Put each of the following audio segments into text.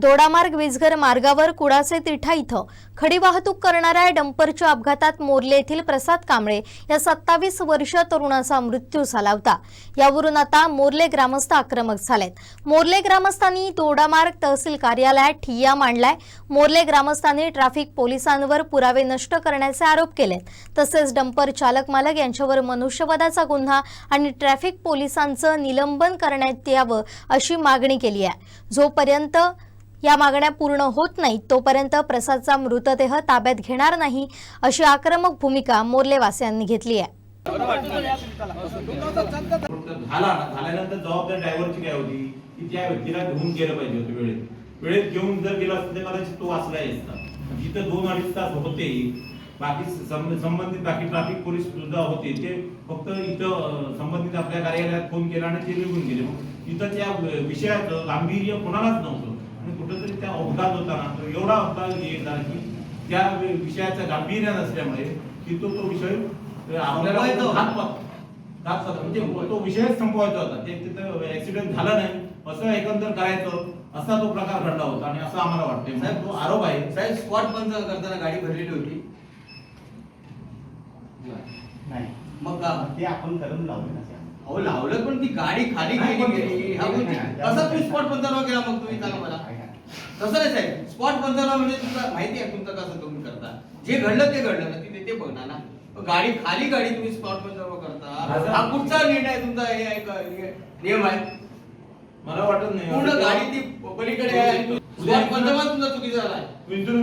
दोडामार्ग वीजघर मार्गावर कुडाचे तिठा इथं खडी वाहतूक करणाऱ्या डंपरच्या अपघातात मोर्ले येथील प्रसाद कांबळे या सत्तावीस वर्ष तरुणाचा मृत्यू झाला होता. यावरून आता मोर्ले ग्रामस्थ आक्रमक झालेत. मोर्ले ग्रामस्थांनी दोडामार्ग तहसील कार्यालयात ठिय्या मांडलाय. मोर्ले ग्रामस्थांनी ट्रॅफिक पोलिसांवर पुरावे नष्ट करण्याचे आरोप केलेत. तसेच डंपर चालक मालक यांच्यावर मनुष्यवधाचा गुन्हा आणि ट्रॅफिक पोलिसांचं निलंबन करण्यात यावं अशी मागणी केली आहे. जोपर्यंत या मागण्या पूर्ण होत नाहीत तोपर्यंत प्रसादचा मृतदेह ताब्यात घेणार नाही अशी आक्रमक भूमिका मोर्लेवासियांनी घेतली आहे. झाल्यानंतर जबाबदारी ड्रायव्हरची काय होती? की त्या व्यक्तीला घेऊन गेलं पाहिजे होतं वेळेत. वेळेत घेऊन जर गेला असतं तर कदाचित तो वाचला असता. जिथं दोन अडीच तास होते बाकी संबंधित बाकी ट्रॅफिक पोलीस सुद्धा होते ते फक्त इथं संबंधित आपल्या कार्यालयात फोन केला आणि ते निघून गेले. मग इथं त्या विषयाचं गांभीर्य कोणालाच नव्हतं. त्या अपघात होताना तो एवढा अपघात झाला की त्या विषयाचं गांभीर्य नसल्यामुळे की तो तो विषय आपल्याला. म्हणजे तो विषयच संपवायचा होता. ते तिथं ऍक्सिडेंट झाला नाही. असं एकंदर करायचं असा तो प्रकार घडला होता आणि असं आम्हाला वाटतंय. साहेब, तो आरोप आहे. साहेब स्पॉट बंद करताना गाडी भरलेली होती? नाही. मग का? ते आपण करून लावलं ना. अहो लावलं पण ती गाडी खाली गेली गेली. गोष्टी. कसा तुम्ही स्पॉट पंचनामा केला मग तुम्ही? सांगा मला. तसं नाही साहेब. स्पॉट पंचनामा म्हणजे तुमचा माहिती आहे तुमचं कसं तुम्ही करता. जे घडलं ते घडलं ना तिथे ते बघणार ना. गाडी खाली गाडी तुम्ही स्पॉट पंचनामा करता. हा कुठचा निर्णय तुमचा हे आहे का- हे नियम आहे? मला वाटत नाही. पूर्ण गाडी ती पलीकडे आहे स्पॉट पंचनामा तुमचा चुकीचा झाला आहे.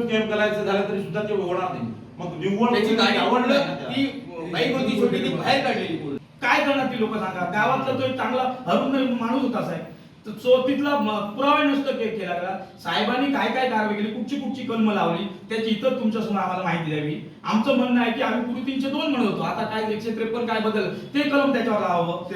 क्लेम करायचं झालं तरी सुद्धा ते होणार नाही. मग निव्वळ त्याची गाडी आवडलं ती बाईक होती छोटी ती बाहेर काढलेली पूर्ण. काय करणार ती लोक सांगा? गावातला तो एक चांगला हरून माणूस होता साहेब. तो तिथला पुरावा नष्ट के- केला गेला साहेबांनी काय काय कारवाई केली? कुठची कुठची कलम लावली? त्याची इतर तुमच्यासमोर आम्हाला माहिती द्यावी. आमचं म्हणणं आहे की आम्ही पूर्वी तीनशे दोन म्हणत होतो. आता काय एकशे त्रेपन्न काय बदल? ते कलम त्याच्यावर लावावं.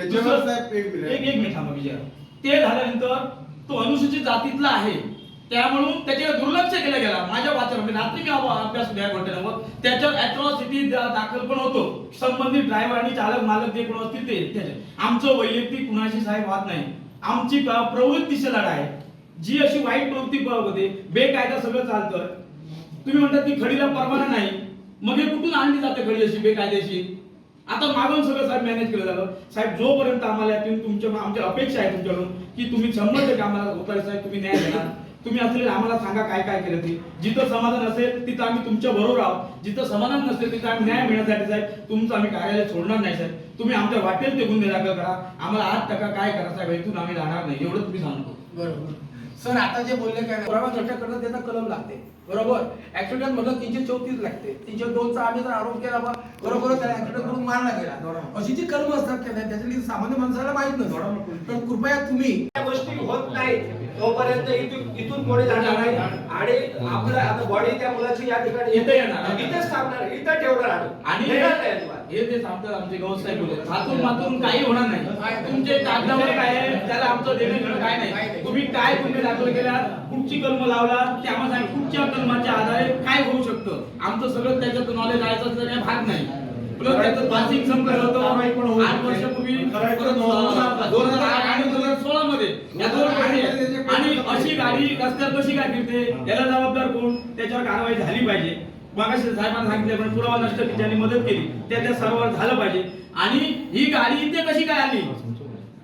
एक एक मिनिट थांबा विजय. ते झाल्यानंतर तो अनुसूचित जातीतला आहे. त्यामुळं त्याच्यावर दुर्लक्ष केलं गेला. माझ्या वाचनामध्ये म्हणजे रात्री मी अभ्यास घ्या घटनेवर त्याच्यावर अॅट्रॉसिटी दाखल पण होतो. संबंधित ड्रायव्हर आणि चालक मालक जे कोण असतील ते. त्याचे आमचं वैयक्तिक कुणाशी साहेब वाद नाही. आमची प्रवृत्तीचे प्रवृत्तीची लढाई आहे. जी अशी वाईट प्रवृत्ती होते बेकायदा सगळं चालतं. तुम्ही म्हणता ती खडीला परवाना नाही. मग हे कुठून आणली जाते खडी अशी बेकायदेशी आता मागून सगळं साहेब मॅनेज केलं झालं साहेब जोपर्यंत आम्हाला तुम्ही तुमच्या आमच्या अपेक्षा आहे तुमच्याकडून की तुम्ही शंभर टक्के आम्हाला साहेब तुम्ही न्याय देणार. तुम्ही असलेले आम्हाला सांगा काय काय केलं ते. जिथं समाधान असेल तिथं आम्ही तुमच्या बरोबर आहोत. जिथं समाधान नसेल तिथं आम्ही न्याय मिळण्यासाठी साहेब तुमचं आम्ही कार्यालय सोडणार नाही साहेब. तुम्ही आमच्या वाटेल ते गुन्हे दाखल करा. आम्हाला आठ टक्का काय करा साहेब इथून आम्ही राहणार नाही. एवढं तुम्ही सांगतो. बरोबर. सर आता जे बोलले काय पुरावा चर्चा करणं त्याचा कलम लागते. बरोबर? ऍक्सिडेंट मधलं तीनशे चौतीस लागते. तीनशे दोनचा आम्ही जर आरोप केला बा बरोबर त्याला ऍक्सिडेंट करून मारला गेला अशी जी कलम असतात की नाही त्याच्यातली सामान्य माणसाला माहीत नसतं. तर कृपया तुम्ही त्या गोष्टी होत नाही तोपर्यंत इथून इथून पुढे जाणार नाही. आणि आपलं आता बॉडी त्या मुलाची या ठिकाणी इथं येणार. इथेच थांबणार. इथं ठेवणार. आणि. हे ते सांगतात आमचे साहेब बोलले हातून मातून काही होणार नाही. तुमचे कागदावर काय आहे त्याला आमचं देणं घेणं काय नाही. तुम्ही काय गुन्हे दाखल केला कुठची कलम लावला ते आम्हाला सांगा कुठच्या कलमाच्या आधारे काय होऊ शकतं? आमचं सगळं त्याच्यात नॉलेज आहे तर भाग नाही. प्लस त्याचं पासिंग संपलं होतं. आठ वर्षापूर्वी दोन हजार आठ आणि दोन हजार सोळा मध्ये या दोन गाडी. आणि अशी गाडी रस्त्यावर कशी काय फिरते याला जबाबदार कोण? त्याच्यावर कारवाई झाली पाहिजे. मागाशी साहेबांना सांगितलं पुरावा नष्ट की ज्यांनी मदत केली त्या त्या सर्वांवर झालं पाहिजे. आणि ही गाडी इथे कशी काय आली?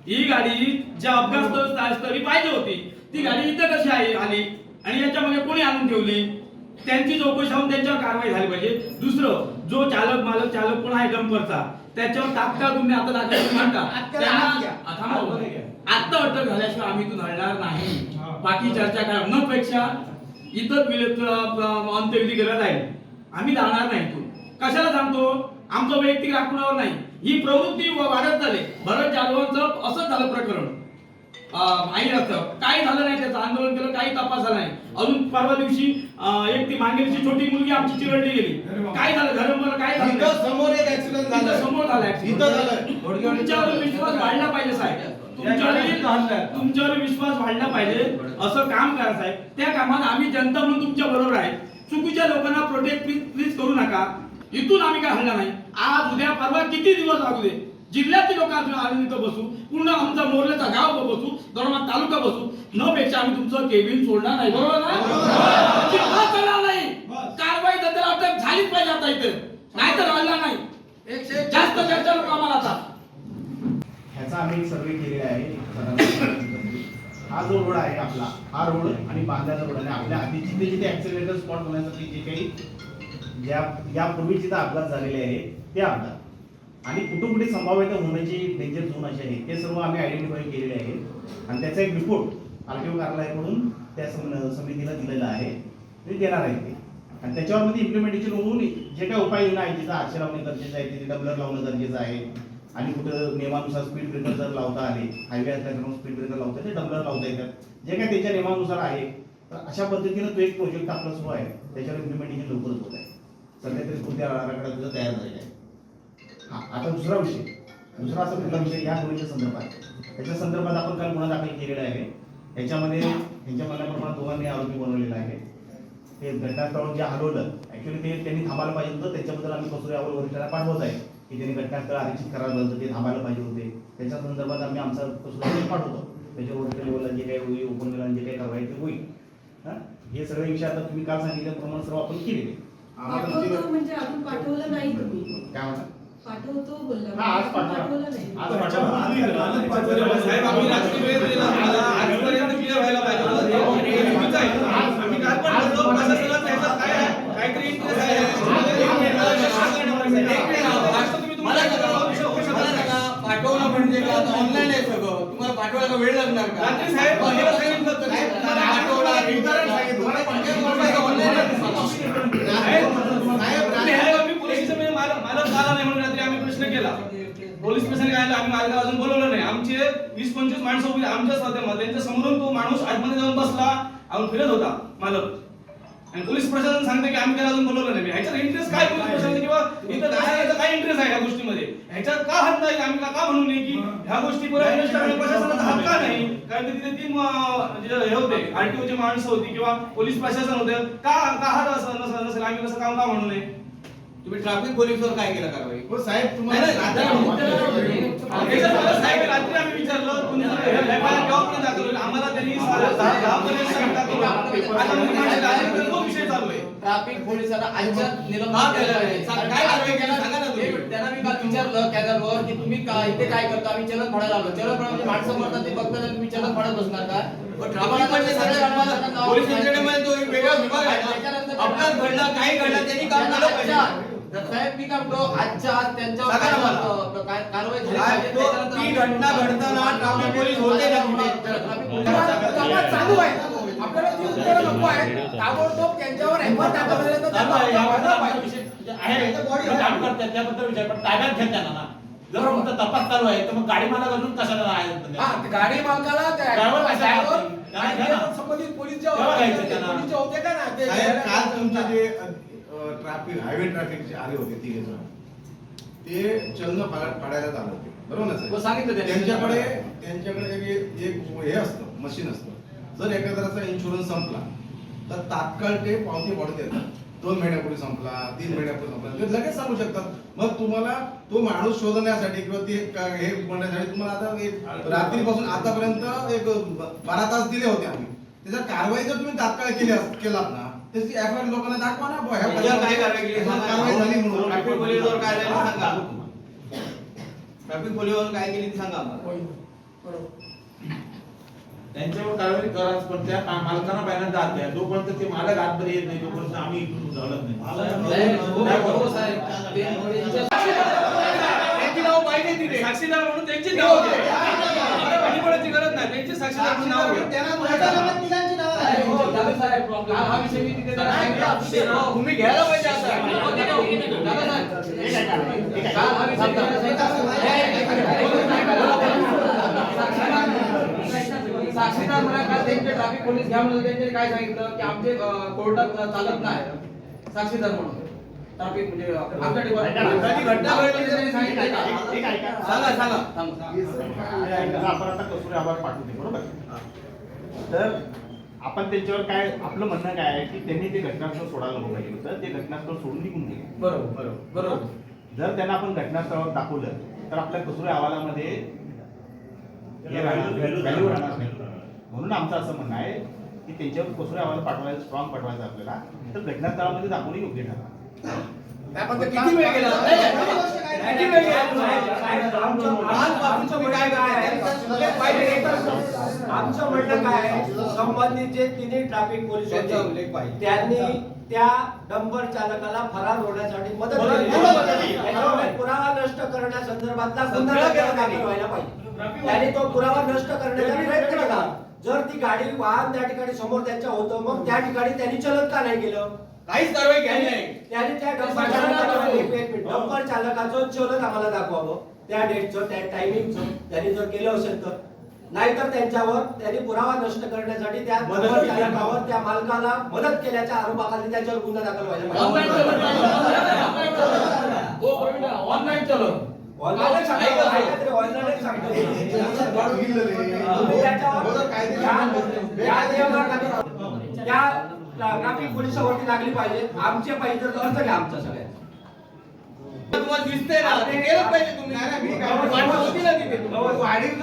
ही गाडी ज्या अपघात स्थळी पाहिजे होती ती गाडी इथे कशी आहे आली? आणि याच्यामध्ये कोणी आणून ठेवली? त्यांची चौकशी होऊन त्यांच्यावर कारवाई झाली पाहिजे. दुसरं जो चालक मालक चालक कोण आहे डंपरचा त्याच्यावर तात्काळ तुम्ही आता दाखल थांबा. आत्ता अटक झाल्याशिवाय आम्ही इथून हलणार नाही. बाकी चर्चा काय? न पेक्षा इतर अंत्यविधी केला जाईल. आम्ही जाणार नाही इथून. कशाला सांगतो आमचं वैयक्तिक राखण्यावर नाही. ही प्रवृत्ती व- वाढत झाली भरत जाधवांचं असंच झालं प्रकरण. माहीत असतं. काही झालं नाही त्याचं. आंदोलन केलं काही तपास झाला नाही. अजून परवा दिवशी एक ती मांगेलची छोटी मुलगी आमची चिरडली गेली. काय झालं? धर्मला काय झालं? समोर एक ऍक्सिडेंट झाला. समोर झाला accident. इथं झालंय. तुमच्यावर विश्वास वाढला पाहिजे साहेब. तुमच्यावर तुमच्यावर विश्वास वाढला पाहिजे. असं काम करा साहेब. त्या कामात आम्ही जनता म्हणून तुमच्या बरोबर आहे. चुकीच्या लोकांना प्रोटेक्ट प्लीज प्लीज करू नका. इथून आम्ही काय हल्ला नाही. आज उद्या परवा किती दिवस लागू दे. जिल्ह्यातील लोक आम्ही इथं तिथं बसू. पूर्ण आमचा मोर्लेचा गाव बसू. दरम्यान तालुका बसू. न पेक्षा आम्ही तुमचं केबिन सोडणार नाही. बरोबर नाही. कारवाई तर अटक झालीच पाहिजे आता इथे. नाही तर राहिला नाही. जास्त चर्चा नको आम्हाला आता. ह्याचा आम्ही सर्वे केलेला आहे. हा जो रोड आहे आपला हा रोड आणि बांधाचा रोड आणि आपल्या आधी जिथे जिथे ऍक्सिलेटर स्पॉट होण्यासाठी जे काही ज्या यापूर्वी जिथे अपघात झालेले आहे ते अपघात. आणि कुठे कुठे संभाव्यता होण्याची डेंजर झोन असे आहे ते सर्व आम्ही आयडेंटिफाय केलेले आहे. आणि त्याचा एक रिपोर्ट आर टी ओ कार्यालयाकडून त्या सम- समितीला दिलेला आहे. ते देणार आहे ते. आणि त्याच्यावरती इम्प्लिमेंटेशन होऊन जे काही उपाययोजना आहे तिथं आरक्षे लावणे गरजेचं आहे तिथे डबलर लावणं गरजेचं आहे. आणि कुठं नियमानुसार स्पीड ब्रेकर जर लावता आले हायवे असल्याकडून स्पीड ब्रेकर लावता ते डबलर लावता येतात. जे काय त्याच्या नियमानुसार आहे तर अशा पद्धतीनं तो एक प्रोजेक्ट आपला सुरू आहे. त्याच्यावर इम्प्लिमेंटेशन लवकरच होत आहे. सध्या तरी कोणत्या आराखडा तुझा तयार झालेला आहे. हा आता दुसरा विषय. दुसरा असा कुठला विषय या गोळीच्या संदर्भात. त्याच्या संदर्भात आपण काल गुन्हा दाखल केलेला आहे. याच्यामध्ये यांच्या म्हणण्याप्रमाणे दोघांनी आरोपी बनवलेला आहे. ते घटनास्थळावर जे हलवलं ऍक्च्युली ते त्यांनी थांबायला पाहिजे होतं. त्याच्याबद्दल आम्ही कसुऱ्यावर वरिष्ठांना पाठवत आहे. की त्यांनी घटनास्थळ आरक्षित करायला पाहिजे होतं, ते थांबायला पाहिजे होते. त्याच्या संदर्भात आम्ही आमचा पाठवतो त्याच्यावर वरिष्ठ लेवलला जे काही होईल ओपन जे काही कारवाई ते होईल. हा? हे सगळे विषय आता तुम्ही काल सांगितल्याप्रमाणे सर्व आपण केलेले. आम्हाला पाठवतो तुमची- म्हणजे अजून पाठवलं नाही तुम्ही. काय म्हणता? पाठवतो बोलला. आज अजून पाठवा. पाठवलं नाही. आज पाठवा. साहेब आम्ही रात्री वेळ दिला. आम्हाला आजपर्यंत क्लिअर व्हायला पाहिजे होतं. चुकीचं आहे. आम्ही काल पण बोललो, प्रशासनाचं ह्याच्यात काय आहे? काहीतरी आहे. एक मिनिट, आता तुम्ही मला तुमच्या सांगा, विषय होऊ शकत मला नाही. सांगा, पाठवणं म्हणजे काय आता ऑनलाईन आहे सगळं. तुम्हाला पाठवायला वेळ लागणार का? रात्री साहेब, सांगितलं होतं पाठवला सांगितलं. आहे. म्हणून रात्री आम्ही प्रश्न केला. पोलीस स्टेशन काय आम्ही मालकाला अजून बोलवलं नाही. आमचे वीस पंचवीस माणसं उभी आमच्या सध्या त्यांच्या समोरून तो माणूस आतमध्ये जाऊन बसला. अजून फिरत होता मालक. आणि पोलीस प्रशासन सांगते की आम्ही त्याला अजून बोलवलं नाही. ह्याच्यात इंटरेस्ट काय पोलीस प्रशासन किंवा इथं काय काय इंटरेस्ट आहे ह्या गोष्टीमध्ये? ह्याच्यात का हक्क नाही आम्ही का म्हणू नये की ह्या गोष्टी प्रशासनाचा हक्क का नाही. कारण की तिथे जे हे होते आरटीओ चे माणसं होती किंवा पोलीस प्रशासन होते. का का असं नसेल आम्ही कसं काम का म्हणू नये? तुम्ही ट्रॅफिक पोलीसवर काय केलं कारवाई हो साहेब तुम्हाला साहेब रात्री आम्ही विचारलं. हे केव्हापर्यंत दाखल होईल? आम्हाला त्यांनी दाखल. आता तो विषय चालू आहे. ट्रॅफिक पोलिसांना हा, निलंबन केलं काय कारवाई केली? सांगा ना तुम्ही. एक मिनिट, त्यांना मी काल विचारलं कॅनलवर की तुम्ही काय इथे काय करता? आम्ही चलन फाडायला आलो चलन फाडा म्हणजे माणसं मरतात ते बघतात आणि तुम्ही चलन फाडत बसणार का? पण ट्रॅफिक म्हणजे सगळे आम्हाला पोलीस यंत्रणेमध्ये तो एक वेगळा विभाग आहे. अपघात घडला काही घडला त्यांनी काम केलं पाहिजे. साहेब मी काय म्हणतो आजच्या आज त्यांच्यावर सांगा ना काय मला. होतं? काय कारवाई झाली साहेब, पाहिजे. तो- त्याच्यानंतर ती आम्ही- घटना घडताना ट्रॅफिक पोलीस होते ना तिथे? ट्रॅफिक पोलीस- तपास चालू आहे आपल्याला ती उत्तरं नको आहेत ताबडतोब त्यांच्यावर एफआर दाखल झाले तर त्यांना व्हायला पाहिजे. त्याबद्दल विचार पण ताब्यात ना जर तुमचा तपास चालू आहे तर मग गाडी मला अजून कशाला हा आहे ते गाडी मालकाला त्या Driver कसा आहे? आणि घ्या ना. ते संबंधित पोलीस जे तेव्हा होते घ्यायचं त्यांना. पोलीस जे होते का ना ते साहेब काल तुमचे जे ट्रॅफिक हायवे ट्रॅफिक जे आले होते तिघे जण ते चलन फाडायला आले होते. बरोबर ना हो, सांगितलं. त्यांच्याकडे त्यांच्याकडे एक हे असतं मशीन असतं. जर एखाद्याचा इन्शुरन्स संपला तर तात्काळ ते पावती वाढत येतात दोन महिन्यापूर्वी संपला तीन महिन्यापूर्वी संपला. ते लगेच सांगू शकतात. मग तुम्हाला तो माणूस शोधण्यासाठी किंवा ते हे म्हणण्यासाठी तुम्हाला आता एक रात्रीपासून आतापर्यंत एक बारा तास दिले होते आम्ही. त्याच्यात कारवाई जर तुम्ही तात्काळ केली केलात ना त्याची एफ आय लोकांना दाखवा ना बुवा, ह्या त्याच्यावर काय कारवाई केली सांगा. कारवाई झाली म्हणून ट्रॅफिक पोलीसवर काय झालं सांगा ट्रॅफिक पोलीसवर काय केली ते सांगा आम्हाला होय. बरोबर त्यांच्यावर कारवाई कराच पण त्या का- मालकांना बाहेर जात द्या जोपर्यंत ते मालक आतमध्ये येत नाही तोपर्यंत आम्ही इथून झालत नाही साहेब, हो, हो, साहेब. ते- त्यांच्या- त्यांची नाव पाहिजे तिथे साक्षीदार म्हणून त्यांची नाव घ्या पडायची गरज नाही त्यांची साक्षीदार म्हणून नाव घ्या हो, दादा हा हा तुम्ही घ्यायला पाहिजे. साक्षीदार म्हणा का त्यांचे ट्रॅफिक पोलीस घ्या म्हणून त्यांनी काय सांगितलं की आमचे कोर्टात चालत नाही साक्षीदार म्हणून ट्रॅफिक म्हणजे आमच्या घटना सांगितलं. सांगा सांगा आपण आता कसुरी आभार पाठवते बरोबर तर आपण त्याच्यावर काय आपलं म्हणणं काय आहे की त्यांनी ते घटनास्थळ सोडायला नको पाहिजे होतं. ते घटनास्थळ सोडून निघून गेले. बरोबर बरोबर बरोबर. जर त्यांना आपण घटनास्थळावर दाखवलं तर आपल्या कसूर अहवालामध्ये हे राहणार Value- व्हॅल्यू राहणार नाही. म्हणून आमचं असं म्हणणं आहे की त्यांच्यावर कसूर अहवाल पाठवायचा स्ट्रॉंग पाठवायचा आपल्याला तर घटनास्थळामध्ये दाखवणे योग्य ठरणार. किती वेळ गेला? किती वेळ गेला? आमचं म्हणणं काय संबंधित जे तिन्ही ट्रॅफिक पोलीस होते. त्यांनी त्या डंपर चालकाला फरार होण्यासाठी मदत केली. पुरावा नष्ट करण्यासंदर्भातला गुन्हा दाखल केलं त्यांनी. व्हायला पाहिजे. त्याने तो पुरावा नष्ट करण्याचा प्रयत्न केला. जर ती गाडी वाहन त्या ठिकाणी समोर त्यांच्या होतं मग त्या ठिकाणी त्यांनी चलन का नाही केलं? काहीच कारवाई केली नाही त्याने त्या डंपर चालकाचं एक मिनिट डंपर चालकाचं चलन आम्हाला दाखवावं त्या डेटचं त्या टायमिंगचं त्यांनी जर केलं असेल तर नाहीतर त्यांच्यावर त्यांनी पुरावा नष्ट करण्यासाठी त्या डंपर चालकावर त्या मालकाला मदत केल्याच्या आरोपाखाली त्याच्यावर गुन्हा दाखल व्हायला ऑनलाईन पाहिजे हो ऑनलाईन ट्राफिक पोलिसावरती लागली पाहिजे? आमचे पाहिजे तर अर्थ घ्या आमचा सगळ्या तुम्हाला दिसतंय ना ते केलं पाहिजे तुम्ही. वाढीव